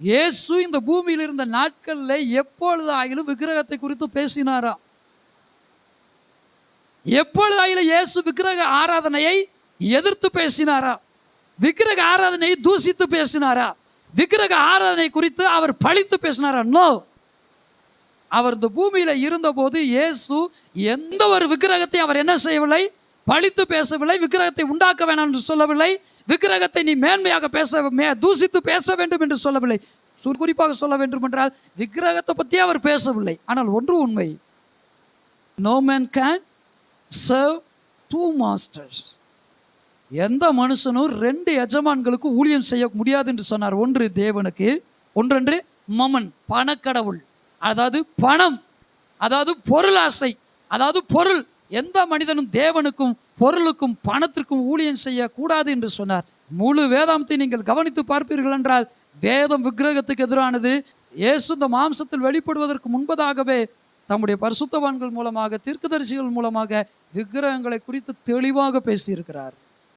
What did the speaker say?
இயேசு இந்த பூமியில் இருந்த நாட்களில் எப்பொழுது ஆகிலும் விக்கிரகத்தை குறித்து பேசினாரா? எப்பொழுது ஆகிலும் இயேசு விக்கிரக ஆராதனையை எதிர்த்து பேசினாரா? விக்கிரக ஆராதனையை தூசித்து பேசினாரா? விக்கிரக ஆராதனை குறித்து அவர் பழித்து பேசினாரா? நோ அவர் இந்த பூமியில் இருந்தபோது இயேசு எந்த ஒரு விக்கிரகத்தை அவர் என்ன செய்யவில்லை? பழித்து பேசவில்லை விக்கிரகத்தை உண்டாக்க வேணாம் என்று சொல்லவில்லை. விக்கிரகத்தை நீ மேன்மையாக பேச மே தூசித்து பேச வேண்டும் என்று சொல்லவில்லை. குறிப்பாக சொல்ல வேண்டும் என்றால் விக்கிரகத்தை பற்றி அவர் பேசவில்லை. ஆனால் ஒன்று உண்மை. No man can serve two masters எந்த மனுஷனும் ரெண்டு எஜமான்களுக்கு ஊழியம் செய்ய முடியாது என்று சொன்னார். ஒன்று தேவனுக்கு ஒன்றென்று மமன் பணக்கடவுள். அதாவது பணம் அதாவது பொருளாசை அதாவது பொருள். எந்த மனிதனும் தேவனுக்கும் பொருளுக்கும் பணத்திற்கும் ஊழியம் செய்யக்கூடாது என்று சொன்னார். முழு வேதாந்தத்தை நீங்கள் கவனித்து பார்ப்பீர்கள் என்றால் வேதம் விக்கிரகத்துக்கு எதிரானது இயேசு இந்த மாம்சத்தில் வெளிப்படுவதற்கு முன்பதாகவே தம்முடைய பரிசுத்தவான்கள் மூலமாக தீர்க்கதரிசிகள் மூலமாக விக்கிரகங்களை குறித்து தெளிவாக பேசியிருக்கிறார்.